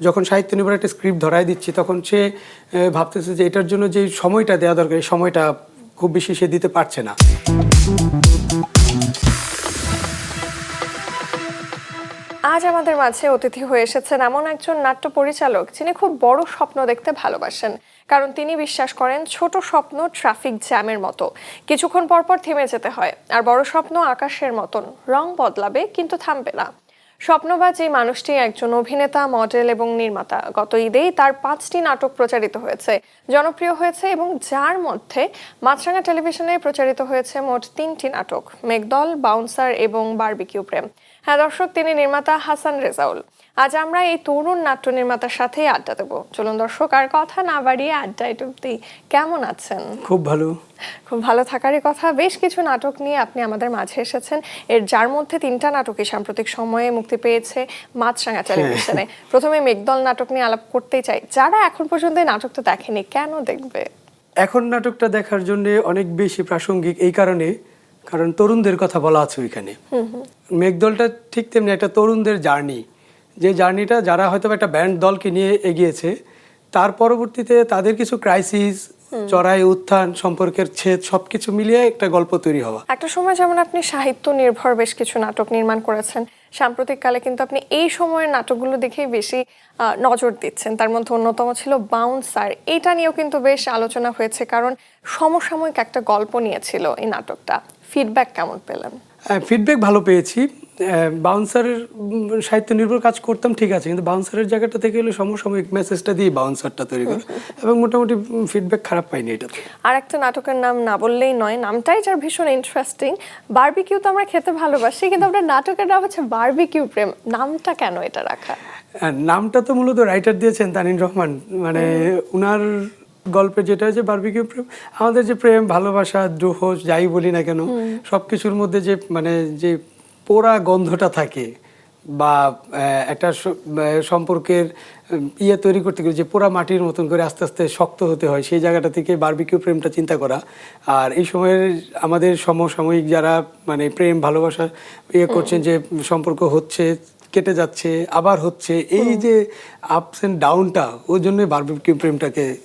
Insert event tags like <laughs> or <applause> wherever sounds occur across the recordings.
যখন সাহিত্য নির্ভর একটা স্ক্রিপ্ট ধরাই দিচ্ছি, তখন সে ভাবতেছে যে এটার জন্য যে সময়টা দেওয়া দরকার, এই সময়টা খুব বেশি সে দিতে পারছে না। আজ আমাদের মাঝে অতিথি হয়ে এসেছেন এমন একজন নাট্য পরিচালক, যিনি খুব বড় স্বপ্ন দেখতে ভালোবাসেন। কারণ তিনি বিশ্বাস করেন, ছোট স্বপ্ন ট্রাফিক জ্যামের মতো। কিছুক্ষণ পরপর থেমে যেতে হয়, আর বড় স্বপ্ন আকাশের মতন। রং বদলাবে, কিন্তু থামবে না। স্বপ্নবাজ এই মানুষটি একজন অভিনেতা, মডেল এবং নির্মাতা। গত ঈদেই তার পাঁচটি নাটক প্রচারিত হয়েছে। জনপ্রিয় হয়েছে এবং যার মধ্যে মাছরাঙা টেলিভিশনে প্রচারিত হয়েছে মোট তিনটি নাটক, মেঘদল, বাউন্সার এবং বার্বিকিউ প্রেম। হ্যাঁ দর্শক, তিনি নির্মাতা হাসান রেজাউল। আজ আমরা এই তরুণ নাট্য নির্মাতার সাথেই আড্ডা দেবো। চলুন দর্শক আর কথা না বাড়িয়ে আড্ডা এটুকুতে কেমন আছেন? খুব ভালো। খুব ভালো থাকারই কথা। বেশ কিছু নাটক নিয়ে আপনি আমাদের মাঝে এসেছেন। এর যার মধ্যে তিনটা নাটকই সাম্প্রতিক সময়ে মুক্তি পেয়েছে মাছরাঙা টেলিভিশনে। প্রথমে মেঘদল নাটক নিয়ে আলাপ করতেই চাই। যারা এখন পর্যন্ত এই নাটকটা দেখেনি কেন দেখবে? এখন নাটকটা দেখার জন্য অনেক বেশি প্রাসঙ্গিক এই কারণে কারণ তরুণদের কথা বলা আছে ওইখানে। মেঘদলটা ঠিক তেমনি একটা তরুণদের জার্নি। যে জার্নিটা যারা হয়তো একটা ব্যান্ড দলকে নিয়ে এগিয়েছে তার পরবর্তীতে তাদের কিছু ক্রাইসিস চড়াই উত্থান সম্পর্কের ছেদ সবকিছু মিলিয়ে একটা গল্প তৈরি হওয়া। একটা সময় যেমন আপনি সাহিত্য নির্ভর বেশ কিছু নাটক নির্মাণ করেছেন সাম্প্রতিককালে কিন্তু আপনি এই সময়ের নাটকগুলো দেখেই বেশি নজর দিচ্ছেন। তার মধ্যে অন্যতম ছিল বাউন্সার এটা নিয়েও কিন্তু বেশ আলোচনা হয়েছে কারণ সমসাময়িক একটা গল্প নিয়েছিল এই নাটকটা। ফিডব্যাক কেমন পেলেন? ফিডব্যাক ভালো পেয়েছি। বাউন্সারের সাহিত্য নির্ভর কাজ করতাম ঠিক আছে কিন্তু বাউন্সারের জায়গাটা থেকে হলে সমসাময়িক মেসেজটা দিয়ে বাউন্সারটা তৈরি করা। <laughs> এবং মোটামুটি ফিডব্যাক খারাপ পাইনি এটা আর একটা নাটকের নাম না বললেই নয় নামটাই যার ভীষণ ইন্টারেস্টিং বারবিকিউ তো আমরা খেতে ভালোবাসি কিন্তু আপনার নাটকের নাম হচ্ছে বারবিকিউ প্রেম। নামটা কেন এটা রাখা? নামটা তো মূলত রাইটার দিয়েছেন তানিন রহমান। মানে উনার গল্পে যেটা যে বারবিকিউ প্রেম আমাদের যে প্রেম ভালোবাসা দ্রোহ যাই বলি না কেন সব কিছুর মধ্যে যে মানে যে পোড়া গন্ধটা থাকে বা একটা সম্পর্কের ইয়ে তৈরি করতে গেলে যে পোড়া মাটির মতন করে আস্তে আস্তে শক্ত হতে হয় সেই জায়গাটা থেকে বার্বিকিউ প্রেমটা চিন্তা করা। আর এই সময়ের আমাদের সমসাময়িক যারা মানে প্রেম ভালোবাসা ইয়ে করছেন যে সম্পর্ক হচ্ছে কেটে যাচ্ছে আবার হচ্ছে এই যে আপস এন্ড ডাউনটা ওই জন্য বার্বিকিউ প্রেমটাকে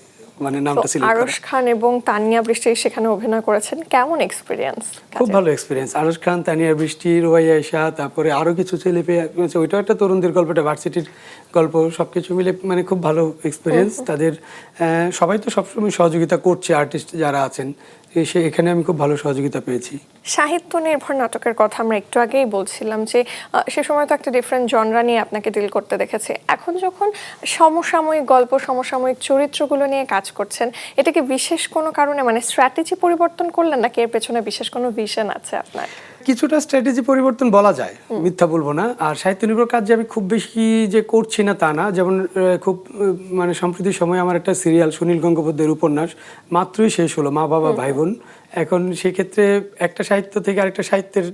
মানে নামটা সিলেক্ট আরশ খান এবং তানিয়া বৃষ্টি সেখানে অভিনয় করেছেন। কেমন এক্সপিরিয়েন্স খুব ভালো এক্সপিরিয়েন্স আরশ খান তানিয়া বৃষ্টি রোয়াইয়া ইশা তারপরে আরও কিছু ছেলে পেয়ে ওইটাও একটা তরুণদের গল্পটা ভার্সিটির গল্প। সবকিছু মিলে মানে খুব ভালো এক্সপিরিয়েন্স তাদের সবাই তো সবসময় সহযোগিতা করছে আর্টিস্ট যারা আছেন। সে এখানে আমি খুব ভালো সহযোগিতা পেয়েছি। সাহিত্য নির্ভর নাটকের কথা আমরা একটু আগেই বলছিলাম যে সে সময় তো একটা ডিফারেন্ট জনরা নিয়ে আপনাকে ডিল করতে দেখেছে। এখন যখন সমসাময়িক গল্প, সমসাময়িক চরিত্রগুলো নিয়ে কাজ করছেন, এটা কি বিশেষ কোনো কারণে মানে স্ট্র্যাটেজি পরিবর্তন করলেন নাকি এর পেছনে বিশেষ কোনো ভিশন আছে আপনার? কিছুটা স্ট্র্যাটেজি পরিবর্তন বলা যায় মিথ্যা বলব না। আর সাহিত্য নির্ভর কাজ যে আমি খুব বেশি যে করছি না তা না যেমন খুব মানে সম্প্রতি সময় আমার একটা সিরিয়াল সুনীল গঙ্গোপাধ্যায়ের উপন্যাস মাত্রই শেষ হলো মা বাবা ভাই বোন। এখন সেক্ষেত্রে একটা সাহিত্য থেকে আরেকটা সাহিত্যের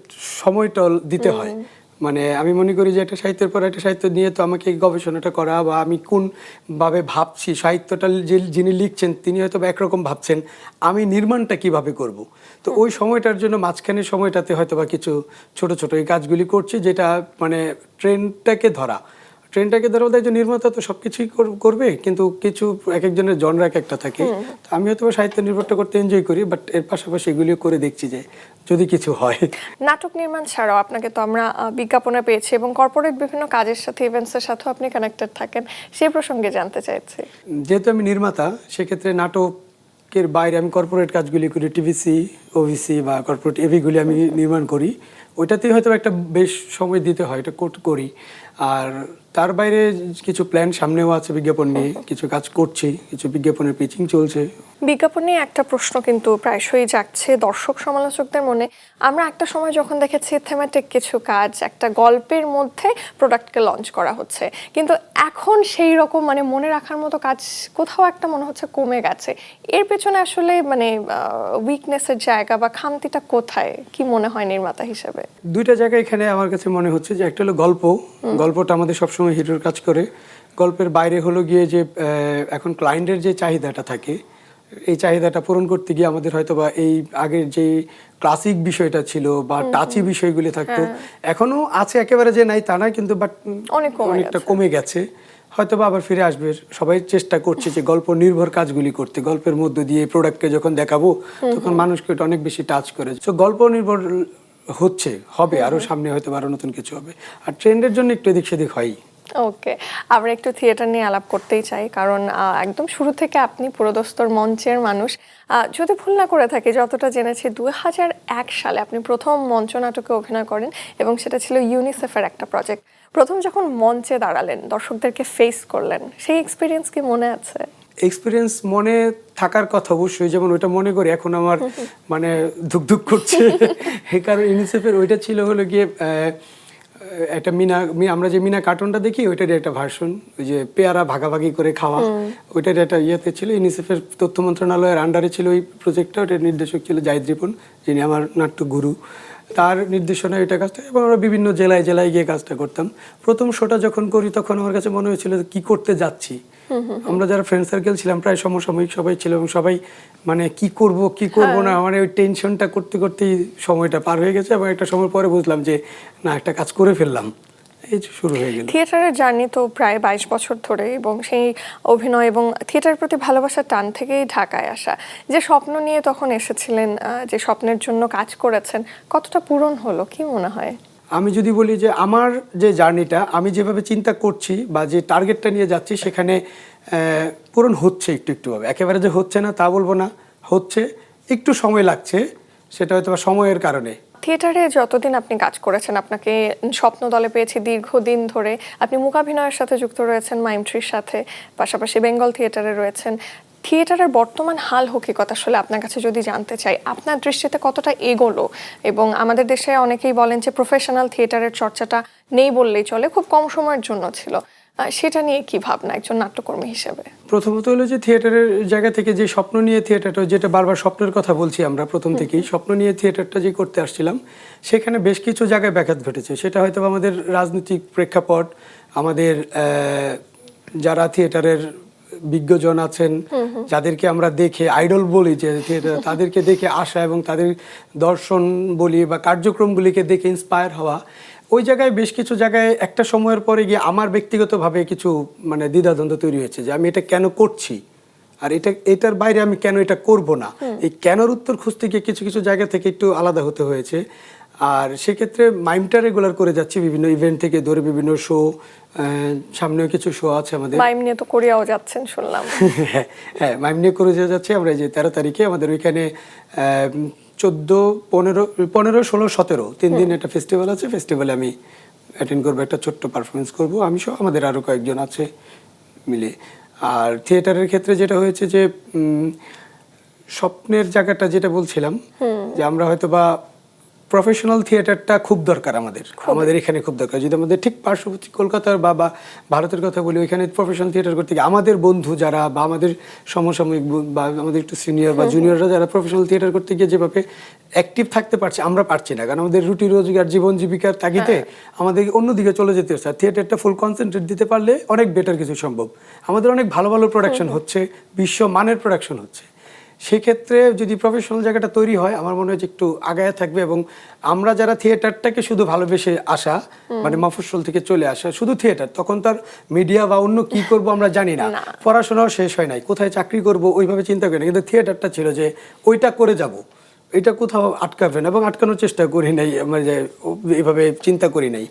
সময়টা দিতে হয়। মানে আমি মনে করি যে একটা সাহিত্যের পর একটা সাহিত্য নিয়ে তো আমাকে এই গবেষণাটা করা বা আমি কোনভাবে ভাবছি, সাহিত্যটা যে যিনি লিখছেন তিনি হয়তো বা একরকম ভাবছেন, আমি নির্মাণটা কীভাবে করব? তো ওই সময়টার জন্য মাঝখানের সময়টাতে হয়তো বা কিছু ছোট ছোট এই কাজগুলি করছি যেটা মানে ট্রেনটাকে ধরা। ট্রেনটাকে ধরো একজন নির্মাতা তো সবকিছুই কর- করবে কিন্তু কিছু এক একজনের জনরা এক একটা থাকে। তো আমি হয়তো সাহিত্য নির্ভরটা করতে এনজয় করি বাট এর পাশাপাশি এগুলিও করে দেখছি যে যদি কিছু হয়। নাটক নির্মাণ ছাড়াও আপনাকে তো আমরা বিজ্ঞাপনে পেয়েছি এবং কর্পোরেট বিভিন্ন কাজের সাথে ইভেন্টসের সাথেও আপনি কানেক্টেড থাকেন সেই প্রসঙ্গে জানতে চাইছি। যেহেতু আমি নির্মাতা সেক্ষেত্রে নাটকের বাইরে আমি কর্পোরেট কাজগুলি করি টিভিসি ওভিসি বা কর্পোরেট এভিগুলি আমি নির্মাণ করি। ওইটাতেই হয়তো একটা বেশ সময় দিতে হয় এটা কোট করি। আর তার বাইরে কিছু প্ল্যান সামনেও আছে বিজ্ঞাপন নিয়ে কিছু কাজ করছি কিছু বিজ্ঞাপনের পিচিং চলছে। বিজ্ঞাপন নিয়ে একটা প্রশ্ন কিন্তু প্রায়শই জাগছে দর্শক সমালোচকদের মনে। আমরা একটা সময় যখন দেখেছি থেমেটিক কিছু কাজ একটা গল্পের মধ্যে প্রোডাক্টকে লঞ্চ করা হচ্ছে। কিন্তু এখন সেই রকম মানে মনে রাখার মতো কাজ কোথাও একটা মনে হচ্ছে কমে গেছে। এর পেছনে আসলে মানে উইকনেসের জায়গা বা খামতিটা কোথায়? কি মনে হয় নির্মাতা হিসেবে? দুইটা জায়গা এখানে আমার কাছে মনে হচ্ছে যে একটা হলো গল্প। গল্পটা আমাদের সবসময় হিরোর কাজ করে। গল্পের বাইরে হলো গিয়ে যে এখন ক্লায়েন্টের যে চাহিদাটা থাকে এই চাহিদাটা পূরণ করতে গিয়ে আমাদের হয়তো বা এই আগের যে ক্লাসিক বিষয়টা ছিল বা টাচি বিষয়গুলি থাকতো এখনও আছে একেবারে যে নাই তা না কিন্তু বাট অনেক অনেকটা কমে গেছে। হয়তো বা আবার ফিরে আসবে। সবাই চেষ্টা করছে যে গল্প নির্ভর কাজগুলি করতে। গল্পের মধ্য দিয়ে প্রোডাক্টকে যখন দেখাবো তখন মানুষকে এটা অনেক বেশি টাচ করে। তো গল্প নির্ভর হচ্ছে হবে। আরও সামনে হয়তো বা আরও নতুন কিছু হবে। আর ট্রেন্ডের জন্য একটু এদিক সেদিক হয়ই। ওকে আমরা একটু থিয়েটার নিয়ে আলাপ করতেই চাই কারণ একদম শুরু থেকে আপনি পুরোদস্তর মঞ্চের মানুষ। যদি ভুল না করে থাকি যতটা জেনেছি দুই হাজার এক সালে আপনি প্রথম মঞ্চ নাটকে অভিনয় করেন এবং সেটা ছিল ইউনিসেফের একটা প্রজেক্ট প্রথম যখন মঞ্চে দাঁড়ালেন দর্শকদেরকে ফেস করলেন সেই এক্সপিরিয়েন্স কি মনে আছে? এক্সপিরিয়েন্স মনে থাকার কথা অবশ্যই যেমন ওইটা মনে করি এখন আমার মানে ধুকধুক করছে। <laughs> কারণ ইউনিসেফের ওইটা ছিল হলো গিয়ে একটা মিনা আমরা যে মিনা কার্টুনটা দেখি ওইটার একটা ভার্সন ওই যে পেয়ারা ভাগাভাগি করে খাওয়া। ওইটার একটা ইয়েতে ছিল ইউনিসেফের তথ্য মন্ত্রণালয়ের আন্ডারে ছিল ওই প্রজেক্টটা ওটার নির্দেশক ছিল জাহিদ রিপন যিনি আমার নাট্য গুরু। তার নির্দেশনায় ওইটা কাজটা এবং আমরা বিভিন্ন জেলায় জেলায় গিয়ে কাজটা করতাম। প্রথম শোটা যখন করি তখন আমার কাছে মনে হয়েছিল কি করতে যাচ্ছি। আমরা যারা ফ্রেন্ড সার্কেল ছিলাম প্রায় সমসাময়িক সবাই ছিল এবং সবাই মানে কি করব কি করব না মানে ওই টেনশনটা করতে করতেই সময়টা পার হয়ে গেছে এবং একটা সময় পরে বুঝলাম যে না একটা কাজ করে ফেললাম। এই যে শুরু হয়ে গেল। থিয়েটারের জার্নি তো প্রায় বাইশ বছর ধরে এবং সেই অভিনয় এবং থিয়েটারের প্রতি ভালোবাসার টান থেকেই ঢাকায় আসা। যে স্বপ্ন নিয়ে তখন এসেছিলেন যে স্বপ্নের জন্য কাজ করেছেন কতটা পূরণ হলো কি মনে হয়? আমি যদি বলি যে আমার যে জার্নিটা, আমি যেভাবে চিন্তা করছি বা যে টার্গেটটা নিয়ে যাচ্ছি, সেখানে পূরণ হচ্ছে একটু একটুভাবে একেবারে যে হচ্ছে না তা বলব না, হচ্ছে, একটু সময় লাগছে, সেটা হয়তো সময়ের কারণে। থিয়েটারে যতদিন আপনি কাজ করেছেন, আপনাকে স্বপ্ন দলে পেয়েছি দীর্ঘদিন ধরে। আপনি মূকাভিনয়ের সাথে যুক্ত রয়েছেন মাইমট্রির সাথে, পাশাপাশি বেঙ্গল থিয়েটারে রয়েছেন। থিয়েটারের বর্তমান হাল হকিকত আসলে আপনার কাছে যদি জানতে চাই আপনার দৃষ্টিতে কতটা এগোলো? এবং আমাদের দেশে অনেকেই বলেন যে প্রফেশনাল থিয়েটারের চর্চাটা নেই বললেই চলে খুব কম সময়ের জন্য ছিল। সেটা নিয়ে কি ভাবনা একজন নাট্যকর্মী হিসেবে? প্রথমত হলো যে থিয়েটারের জায়গা থেকে যে স্বপ্ন নিয়ে থিয়েটারটা যেটা বারবার স্বপ্নের কথা বলছি আমরা প্রথম থেকেই স্বপ্ন নিয়ে থিয়েটারটা যে করতে আসছিলাম সেখানে বেশ কিছু জায়গায় ব্যাঘাত ঘটেছে। সেটা হয়তো আমাদের রাজনৈতিক প্রেক্ষাপট আমাদের যারা থিয়েটারের বিজ্ঞজন আছেন, যাদেরকে আমরা দেখে আইডল বলি, যে তাদেরকে দেখে আসা এবং তাদের দর্শন বলি বা কার্যক্রমগুলিকে দেখে ইন্সপায়ার হওয়া। ওই জায়গায় বেশ কিছু জায়গায় একটা সময়ের পরে গিয়ে আমার ব্যক্তিগতভাবে কিছু মানে দ্বিধাদ্বন্দ্ব তৈরি হয়েছে যে আমি এটা কেন করছি? আর এটা, এটার বাইরে আমি কেন এটা করব না? এই কেনর উত্তর খুঁজতে গিয়ে কিছু কিছু জায়গা থেকে একটু আলাদা হতে হয়েছে। আর সেক্ষেত্রে মাইমটা রেগুলার করে যাচ্ছি বিভিন্ন ইভেন্ট থেকে ধরে বিভিন্ন শো সামনেও কিছু শো আছে আমাদের। মাইম নিয়ে তো কোরিয়াও যাচ্ছেন শুনলাম। হ্যাঁ <laughs> হ্যাঁ মাইম নিয়ে করে যে যাচ্ছে আমরা যে তেরো তারিখে আমাদের ওইখানে চোদ্দ পনেরো পনেরো ষোলো সতেরো তিন দিন একটা ফেস্টিভ্যাল আছে। ফেস্টিভ্যালে আমি অ্যাটেন্ড করব একটা ছোট্ট পারফরমেন্স করব। আমি সহ আমাদের আরও কয়েকজন আছে মিলে। আর থিয়েটারের ক্ষেত্রে যেটা হয়েছে যে স্বপ্নের জায়গাটা যেটা বলছিলাম যে আমরা হয়তো বা প্রফেশনাল থিয়েটারটা খুব দরকার আমাদের। আমাদের এখানে খুব দরকার। যদি আমাদের ঠিক পার্শ্ববর্তী কলকাতার বা বা ভারতের কথা বলি ওইখানে প্রফেশনাল থিয়েটার করতে গিয়ে আমাদের বন্ধু যারা বা আমাদের সমসাময়িক বা আমাদের একটু সিনিয়র বা জুনিয়ররা যারা প্রফেশনাল থিয়েটার করতে গিয়ে যেভাবে অ্যাক্টিভ থাকতে পারছে আমরা পারছি না। কারণ আমাদের রুটি রোজগার জীবন জীবিকার তাগিদে আমাদের অন্যদিকে চলে যেতে হচ্ছে। আর থিয়েটারটা ফুল কনসেন্ট্রেট দিতে পারলে অনেক বেটার কিছু সম্ভব। আমাদের অনেক ভালো ভালো প্রোডাকশন হচ্ছে বিশ্ব মানের প্রোডাকশন হচ্ছে। সেক্ষেত্রে যদি প্রফেশনাল জায়গাটা তৈরি হয় আমার মনে হয় যে একটু আগায় থাকবে এবং আমরা যারা থিয়েটারটাকে শুধু ভালোবেসে আসা মানে মফস্বল থেকে চলে আসা শুধু থিয়েটার তখন তার মিডিয়া বা অন্য কি <laughs> করব আমরা জানি না। পড়াশোনাও শেষ হয় নাই কোথায় চাকরি করব ওইভাবে চিন্তা করি না। কিন্তু থিয়েটারটা ছিল যে ওইটা করে যাব এটা কোথাও আটকাবে না এবং আটকানোর চেষ্টা করি নাই মানে এইভাবে চিন্তা করি নাই।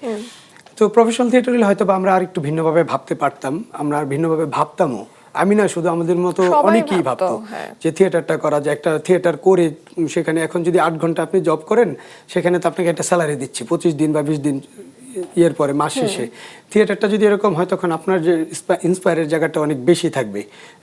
তো প্রফেশনাল থিয়েটার হলে হয়তো বা আমরা আর একটু ভিন্নভাবে ভাবতে পারতাম আমরা আর ভিন্নভাবে ভাবতামও। আমি না শুধু আমাদের মতো অনেকেই ভাবতো, হ্যাঁ। যে থিয়েটারটা করা যায় একটা থিয়েটার করে সেখানে এখন যদি আট ঘণ্টা আপনি জব করেন সেখানে তো আপনাকে একটা স্যালারি দিচ্ছি পঁচিশ দিন বা বিশ দিন ইয়ের পরে মাস শেষে। থিয়েটারটা যদি এরকম হয় তখন আপনার যে ইন্সপায়ারের জায়গাটা অনেক বেশি থাকবে।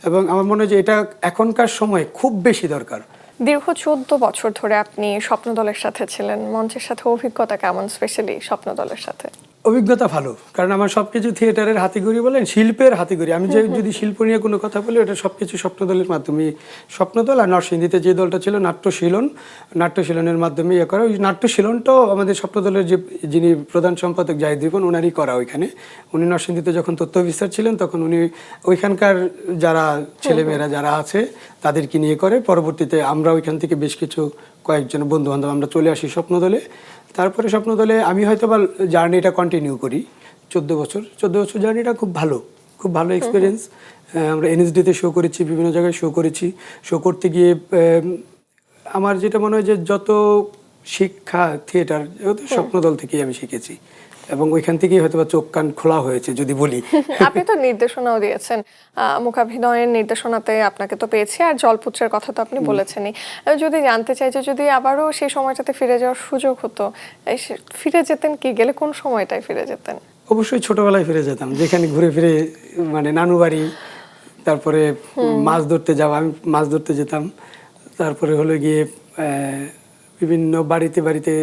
এবং আমার মনে হয় যে এটা এখনকার সময় খুব বেশি দরকার। দীর্ঘ চোদ্দ বছর ধরে আপনি স্বপ্নদলের সাথে ছিলেন। মঞ্চের সাথে অভিজ্ঞতা কেমন স্পেশালি স্বপ্নদলের সাথে? অভিজ্ঞতা ভালো। কারণ আমার সবকিছু থিয়েটারের হাতিগড়ি বলেন শিল্পের হাতিগড়ি। আমি যে যদি শিল্প নিয়ে কোনো কথা বলি ওটা সবকিছু স্বপ্নদলের মাধ্যমে স্বপ্নদল আর নরসিংদীতে যে দলটা ছিল নাট্যশীলন নাট্যশীলনের মাধ্যমে ইয়ে করা। ওই নাট্যশীলনটাও আমাদের স্বপ্নদলের যে যিনি প্রধান সম্পাদক জাহিদ রিপন ওনারই করা ওইখানে। উনি নরসিংদীতে যখন তথ্য অফিসার ছিলেন তখন উনি ওইখানকার যারা ছেলেমেয়েরা যারা আছে তাদেরকে নিয়ে করে। পরবর্তীতে আমরা ওইখান থেকে বেশ কিছু কয়েকজন বন্ধু বান্ধব আমরা চলে আসি স্বপ্নদলে। তারপরে স্বপ্নদলে আমি হয়তো বা জার্নিটা কন্টিনিউ করি চোদ্দ বছর। চোদ্দ বছর জার্নিটা খুব ভালো খুব ভালো এক্সপিরিয়েন্স আমরা এনএসডিতে শো করেছি বিভিন্ন জায়গায় শো করেছি। শো করতে গিয়ে আমার যেটা মনে হয় যে যত শিক্ষা থিয়েটার স্বপ্নদল থেকেই আমি শিখেছি। এবং ওইখান থেকেই হয়তো চোখ কান খোলা হয়েছে যদি বলি। <laughs> আপনি তো নির্দেশনাও দিয়েছেন। আহ, মূকাভিনয়ের নির্দেশনাতে আপনাকে তো পেয়েছি আর জলপুত্রের কথা তো আপনি বলেছেনই। যদি জানতে চাই যে যদি আবারও সেই সময়টাতে ফিরে যাওয়ার সুযোগ হতো ফিরে যেতেন কি? গেলে কোন সময়টায় ফিরে যেতেন? অবশ্যই ছোটবেলায় ফিরে যেতাম যেখানে ঘুরে ফিরে মানে নানু বাড়ি তারপরে মাছ ধরতে যাওয়া আমি মাছ ধরতে যেতাম। তারপরে হলো গিয়ে বিভিন্ন বাড়িতে বাড়িতে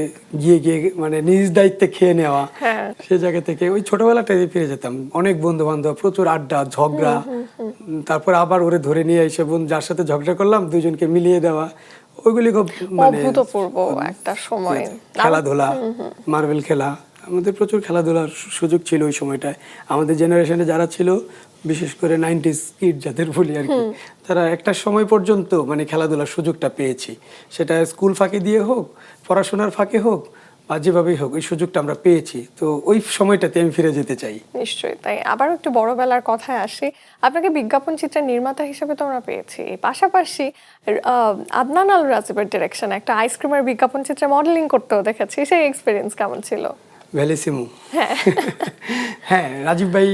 গিয়ে গিয়ে মানে নিজ দায়িত্বে খেয়ে নেওয়া। হ্যাঁ। সে জায়গা থেকে ওই ছোটবেলাটাই ফিরে যেতাম। অনেক বন্ধু বান্ধব প্রচুর আড্ডা ঝগড়া। তারপর আবার ওরে ধরে নিয়ে এসে বন্ধু যার সাথে ঝগড়া করলাম দুজনকে মিলিয়ে দেওয়া। ওইগুলি খুব মানে অভূতপূর্ব একটা সময়। খেলাধুলা মার্বেল খেলা। আমাদের প্রচুর খেলাধুলার সুযোগ ছিল ওই সময়টায়। আমাদের জেনারেশনে যারা ছিল বিশেষ করে নাইনটিস কিড যাদের বলি আর কি তারা একটা সময় পর্যন্ত মানে খেলাধুলার সুযোগটা পেয়েছি। সেটা স্কুল ফাঁকি দিয়ে হোক পড়াশোনার ফাঁকে হোক বা যেভাবেই হোক ওই সুযোগটা আমরা পেয়েছি। তো ওই সময়টাতে আমি ফিরে যেতে চাই। নিশ্চয়ই তাই আবার একটু বড়বেলার কথায় আসি। আপনাকে বিজ্ঞাপন চিত্রের নির্মাতা হিসেবে তো আমরা পেয়েছি। পাশাপাশি আদনান আল রাজিবের ডিরেকশন একটা আইসক্রিমের বিজ্ঞাপন চিত্রে মডেলিং করতেও দেখেছি। সেই এক্সপিরিয়েন্স কেমন ছিল? ভ্যালিসিমু। <laughs> হ্যাঁ। রাজীব ভাই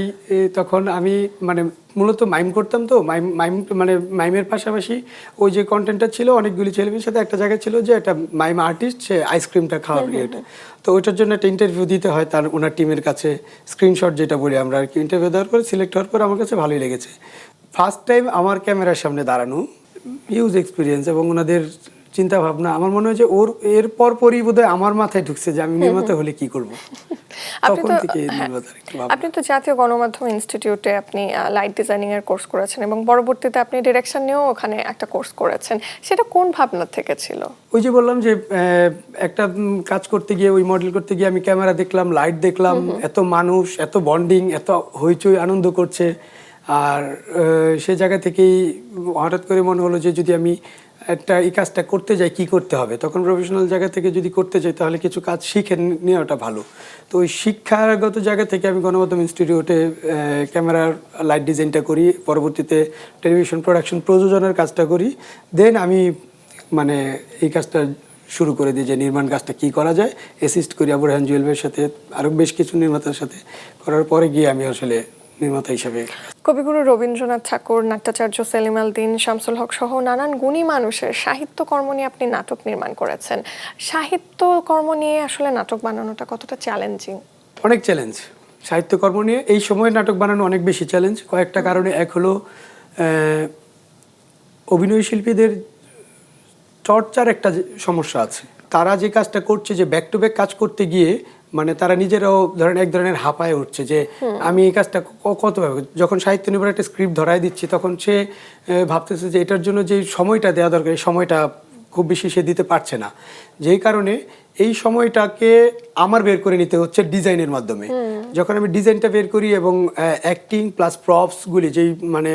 তখন আমি মানে মূলত মাইম করতাম তো মাইম মাইম মানে মাইমের পাশাপাশি ওই যে কন্টেন্টটা ছিল অনেকগুলি ছেলেমেয়ের সাথে একটা জায়গায় ছিল যে একটা মাইম আর্টিস্ট সে আইসক্রিমটা খাওয়ার ইয়েটা। তো ওইটার জন্য একটা ইন্টারভিউ দিতে হয় তার ওনার টিমের কাছে স্ক্রিনশট যেটা বলি আমরা আর কি। ইন্টারভিউ দেওয়ার পরে সিলেক্ট হওয়ার পর আমার কাছে ভালোই লেগেছে। ফার্স্ট টাইম আমার ক্যামেরার সামনে দাঁড়ানো হিউজ এক্সপিরিয়েন্স এবং ওনাদের চিন্তা ভাবনা আমার মনে হয় যে ওর এর পর পরই বোধহয় আমার মাথায় ঢুকছে যে আমি নির্মাতা হলে কি করব। আপনি তখন তো থেকে হ্যাঁ। আপনি তো জাতীয় গণমাধ্যম ইনস্টিটিউটে আপনি লাইট ডিজাইনিং এর কোর্স করেছেন এবং পরবর্তীতে আপনি ডিরেকশন নিয়েও ওখানে একটা কোর্স করেছেন। সেটা কোন ভাবনা থেকে ছিল? ওই যে বললাম যে একটা কাজ করতে গিয়ে ওই মডেল করতে গিয়ে আমি ক্যামেরা দেখলাম লাইট দেখলাম এত মানুষ এত বন্ডিং এত হইচই আনন্দ করছে। আর সে জায়গা থেকেই হঠাৎ করে মনে হলো যে যদি আমি একটা এই কাজটা করতে যাই, কি করতে হবে? তখন প্রফেশনাল জায়গা থেকে যদি করতে যাই, তাহলে কিছু কাজ শিখে নেওয়াটা ভালো। তো ওই শিক্ষাগত জায়গা থেকে আমি গণমাধ্যম ইনস্টিটিউটে ক্যামেরার লাইট ডিজাইনটা করি, পরবর্তীতে টেলিভিশন প্রোডাকশন প্রযোজনের কাজটা করি। দেন আমি মানে এই কাজটা শুরু করে দিই যে নির্মাণ কাজটা কি করা যায়। অ্যাসিস্ট করি আবু রেহান জুয়েলবের সাথে আরও বেশ কিছু নির্মাতার সাথে। করার পরে গিয়ে আমি আসলে নির্মাতা হিসাবে। কবিগুরু রবীন্দ্রনাথ ঠাকুর নাট্যাচার্য সেলিম আল দিন শামসুল হক সহ নানান গুণী মানুষের সাহিত্যকর্ম নিয়ে আপনি নাটক নির্মাণ করেছেন। সাহিত্যকর্ম নিয়ে আসলে নাটক বানানোটা কতটা চ্যালেঞ্জিং অনেক চ্যালেঞ্জ সাহিত্যকর্ম নিয়ে এই সময় নাটক বানানো অনেক বেশি চ্যালেঞ্জ কয়েকটা কারণে এক হলো অভিনয় শিল্পীদের চর্চার একটা সমস্যা আছে। তারা যে কাজটা করছে যে ব্যাক টু ব্যাক কাজ করতে গিয়ে মানে তারা নিজেরাও ধরেন এক ধরনের হাঁপায় উঠছে যে আমি এই কাজটা কতভাবে যখন সাহিত্য নির্ভর একটা স্ক্রিপ্ট ধরাই দিচ্ছি তখন সে ভাবতেছে যে এটার জন্য যে সময়টা দেওয়া দরকার এই সময়টা খুব বেশি সে দিতে পারছে না। যেই কারণে এই সময়টাকে আমার বের করে নিতে হচ্ছে ডিজাইনের মাধ্যমে। যখন আমি ডিজাইনটা বের করি এবং অ্যাক্টিং প্লাস প্রপসগুলি যেই মানে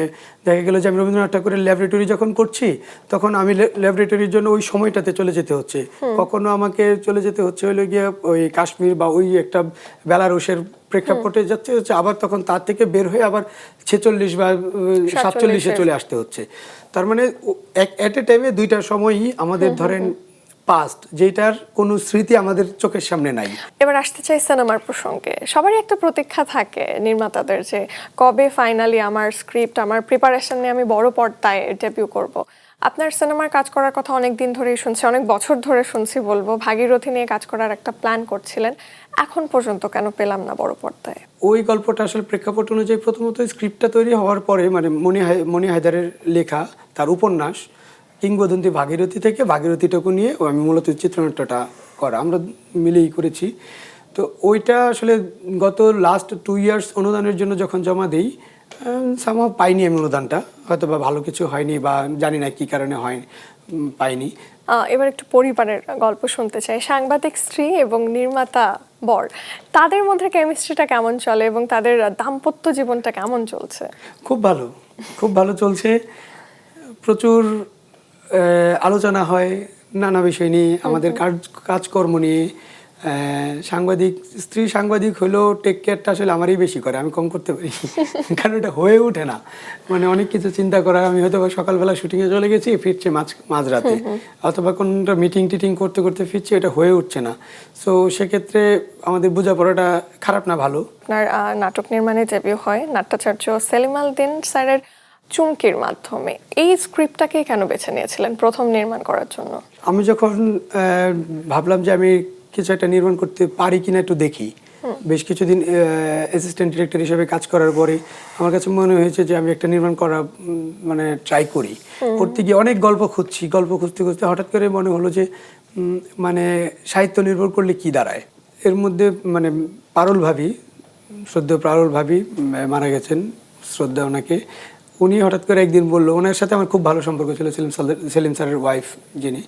দেখা গেল যে আমি রবীন্দ্রনাথ ঠাকুরের ল্যাবরেটরি যখন করছি তখন আমি ল্যাবরেটরির জন্য ওই সময়টাতে চলে যেতে হচ্ছে। কখনো আমাকে চলে যেতে হচ্ছে হলো গিয়ে ওই কাশ্মীর বা ওই একটা বেলারুশের প্রেক্ষাপটে যাচ্ছে হচ্ছে আবার তখন তার থেকে বের হয়ে আবার ছেচল্লিশ বা সাতচল্লিশে। চলে আসতে হচ্ছে। তার মানে এক অ্যাট এ টাইমে দুইটা সময়ই আমাদের ধরেন পাস্ট যেটার কোনো স্মৃতি আমাদের চোখের সামনে নাই। এবার আসতে চাই সিনেমার প্রসঙ্গে। সবারই একটা প্রতীক্ষা থাকে নির্মাতাদের যে কবে ফাইনালি আমার স্ক্রিপ্ট আমার প্রিপারেশন নিয়ে আমি বড় পর্দায় ডেবিউ করব? আপনার সিনেমার কাজ করার কথা অনেক দিন ধরেই শুনছি অনেক বছর ধরে শুনছি বলব। ভাগীরথী নিয়ে কাজ করার একটা প্ল্যান করছিলেন। এখন পর্যন্ত কেন পেলাম না বড় পর্দায়? ওই গল্পটা আসলে প্রেক্ষাপট অনুযায়ী প্রথমত স্ক্রিপ্টটা তৈরি হওয়ার পরে মানে মনি মনি হায়দারের লেখা তার উপন্যাস কিংবদন্তি ভাগীরথী থেকে ভাগীরথীটুকু নিয়ে ও আমি মূলত চিত্রনাট্যটা করা আমরা মিলেই করেছি। তো ওইটা আসলে গত লাস্ট টু ইয়ার্স অনুদানের জন্য যখন জমা দিই সামা পাইনি আমি অনুদানটা। হয়তো বা ভালো কিছু হয়নি বা জানি না কি কারণে হয় পাইনি। এবার একটু পরিবারের গল্প শুনতে চাই। সাংবাদিক স্ত্রী এবং নির্মাতা বর তাদের মধ্যে কেমিস্ট্রিটা কেমন চলে এবং তাদের দাম্পত্য জীবনটা কেমন চলছে? খুব ভালো খুব ভালো চলছে। প্রচুর আলোচনা হয় নানা বিষয় নিয়ে আমাদের কাজ কাজকর্ম নিয়ে। সাংবাদিক স্ত্রী সাংবাদিক হলেও টেক কেয়ারটা আসলে আমারই বেশি করে আমি কম করতে পারি। <laughs> কারণ এটা হয়ে ওঠে না। মানে অনেক কিছু চিন্তা করা আমি হয়তো সকালবেলা শুটিংয়ে চলে গেছি ফিরছে মাঝ মাঝরাতে। অথবা কোনটা মিটিং টিটিং করতে করতে ফিরছে এটা হয়ে উঠছে না। সো সেক্ষেত্রে আমাদের বোঝাপড়াটা খারাপ না ভালো। আপনার নাটক নির্মাণে ডেবিউ হয় নাট্যাচার্য সেলিম আল দিন স্যারের চুমকির মাধ্যমে। এই স্ক্রিপ্টটাকে কেন বেছে নিয়েছিলেন প্রথম নির্মাণ করার জন্য? আমি যখন ভাবলাম যে আমি কিছু একটা নির্মাণ করতে পারি কিনা একটু দেখি। বেশ কিছুদিন অ্যাসিস্ট্যান্ট ডিরেক্টর হিসেবে কাজ করার পরে আমার কাছে মনে হয়েছে যে আমি একটা নির্মাণ করা মানে ট্রাই করি। করতে গিয়ে অনেক গল্প খুঁজছি। গল্প খুঁজতে খুঁজতে হঠাৎ করে মনে হলো যে মানে সাহিত্য নির্ভর করলে কি দাঁড়ায়? এর মধ্যে মানে পারুল ভাবি শ্রদ্ধেয় পারুল ভাবি মারা গেছেন শ্রদ্ধা ওনাকে। উনি হঠাৎ করে একদিন বলল, ওনার সাথে আমার খুব ভালো সম্পর্ক ছিল, সেলিম সাল- সেলিম স্যারের ওয়াইফ যিনি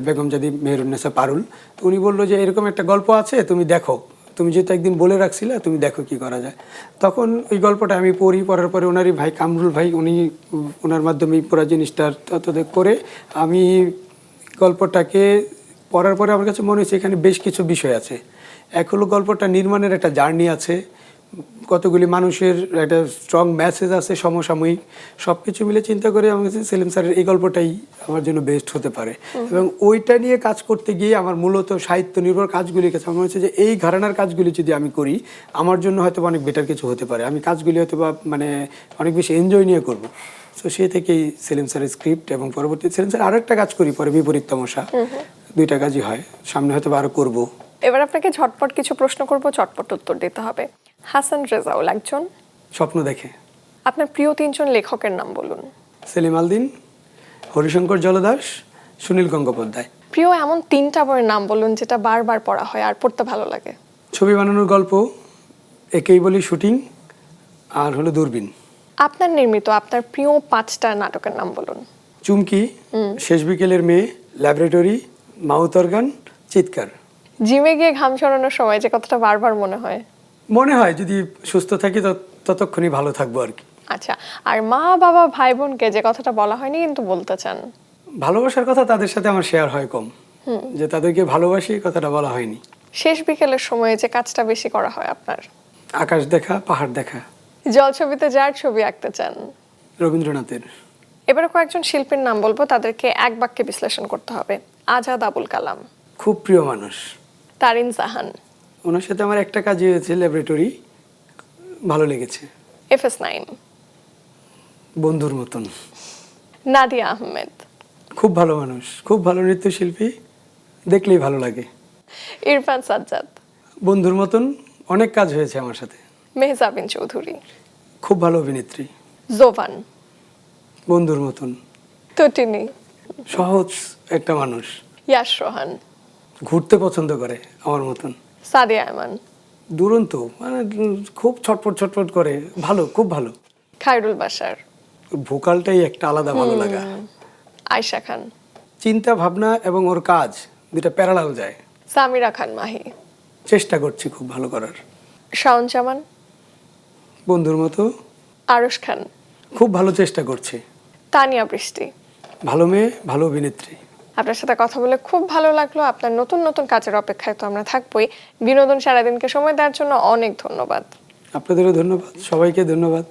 বেগম জাদি মেহরুন্নেসা পারুল। তো উনি বলল যে, এরকম একটা গল্প আছে, তুমি দেখো। তুমি যেহেতু একদিন বলে রাখছিলে, তুমি দেখো কি করা যায়। তখন ওই গল্পটা আমি পড়ি, পড়ার পরে ওনারই ভাই কামরুল ভাই, উনি ওনার মাধ্যমে পুরো জিনিসটা ততদের করে, আমি গল্পটাকে পড়ার পরে আমার কাছে মনে হয়েছে এখানে বেশ কিছু বিষয় আছে। এক হলো গল্পটা নির্মাণের একটা জার্নি আছে কতগুলি মানুষের একটা স্ট্রং মেসেজ আছে সমসাময়িক সব কিছু মিলে চিন্তা করে আমার কাছে সেলিম স্যারের এই গল্পটাই আমার জন্য বেস্ট হতে পারে। এবং ওইটা নিয়ে কাজ করতে গিয়ে আমার মূলত সাহিত্য নির্ভর কাজগুলির কাছে আমার হচ্ছে যে এই ঘরানার কাজগুলি যদি আমি করি আমার জন্য হয়তো অনেক বেটার কিছু হতে পারে। আমি কাজগুলি হয়তো বা মানে অনেক বেশি এনজয় নিয়ে করব। তো সেই থেকেই সেলিম স্যারের স্ক্রিপ্ট এবং পরবর্তী সেলিম স্যার আরও একটা কাজ করি পরে বিপরীত তমসা দুইটা কাজই হয়। সামনে হয়তো বা আরও করব। এবার আপনাকে ঝটপট কিছু প্রশ্ন করব চটপট উত্তর দিতে হবে। হাসান রেজাউল একজন। স্বপ্ন দেখে। আপনার প্রিয় তিনজন লেখকের নাম বলুন। সেলিম আলদিন হরিশঙ্কর জলদাস সুনীল গঙ্গোপাধ্যায়। প্রিয় এমন তিনটা বইয়ের নাম বলুন যেটা বারবার পড়া হয় আর পড়তে ভালো লাগে। ছবি বানানোর গল্প একেই বলি শুটিং আর হলো দূরবীন। আপনার নির্মিত আপনার প্রিয় পাঁচটা নাটকের নাম বলুন। চুমকি শেষ বিকেলের মেয়ে ল্যাবরেটরি মাউথ অর্গান চিৎকার। জিমে গিয়ে ঘাম ছড়ানোর সময় যে কথাটা বারবার মনে হয়। মনে হয় যদি সুস্থ থাকি তত- ততক্ষণই ভালো থাকব আর কি। আচ্ছা আর মা বাবা ভাই বোনকে যে কথাটা বলা হয়নি কিন্তু বলতে চান। ভালোবাসার কথা তাদের সাথে আমার শেয়ার হয় কম। যে তাদেরকে ভালোবাসি কথাটা বলা হয়নি। শেষ বিকেলের সময়ে যে কাজটা বেশি করা হয় আপনার? আকাশ দেখা পাহাড় দেখা। জল ছবিতে যার ছবি আঁকতে চান? রবীন্দ্রনাথের। এবারে কয়েকজন শিল্পীর নাম বলব তাদেরকে এক বাক্যে বিশ্লেষণ করতে হবে। আজাদ আবুল কালাম। খুব প্রিয় মানুষ। তারিন জাহান। ওনার সাথে আমার একটা কাজই হয়েছে ল্যাবরেটরি ভালো লেগেছে। F S nine. বন্ধুর মতন। নাদিয়া আহমেদ। খুব ভালো মানুষ খুব ভালো নৃত্যশিল্পী। দেখলেই ভালো লাগে। ইরফান সাজ্জাদ। বন্ধুর মতন অনেক কাজ হয়েছে আমার সাথে। মেহজাবিন চৌধুরী। খুব ভালো অভিনেত্রী। জোভান বন্ধুর মতন। তটিনী সহজ একটা মানুষ। ইয়াশ রোহান। ঘুরতে পছন্দ করে আমার মতন। সাদিয়া আয়মান। দুরন্ত মানে খুব ছটপট ছটপট করে। ভালো খুব ভালো। খায়রুল বাসার ভোকালটাই একটা আলাদা ভালো লাগা। আয়শা খান। চিন্তা ভাবনা এবং ওর কাজ দুটা প্যারালাল যায়। সামিরা খান মাহি। চেষ্টা করছি খুব ভালো করার। শাওন জামান। বন্ধুর মতো। আরশ খান। খুব ভালো চেষ্টা করছি। তানিয়া বৃষ্টি। ভালো মেয়ে ভালো অভিনেত্রী। আপনার সাথে কথা বলে খুব ভালো লাগল। আপনার নতুন নতুন কাজের অপেক্ষায় তো আমরা থাকবোই। বিনোদন সারাদিনকে সময় দেওয়ার জন্য অনেক ধন্যবাদ। আপনাদেরও ধন্যবাদ, সবাইকে ধন্যবাদ।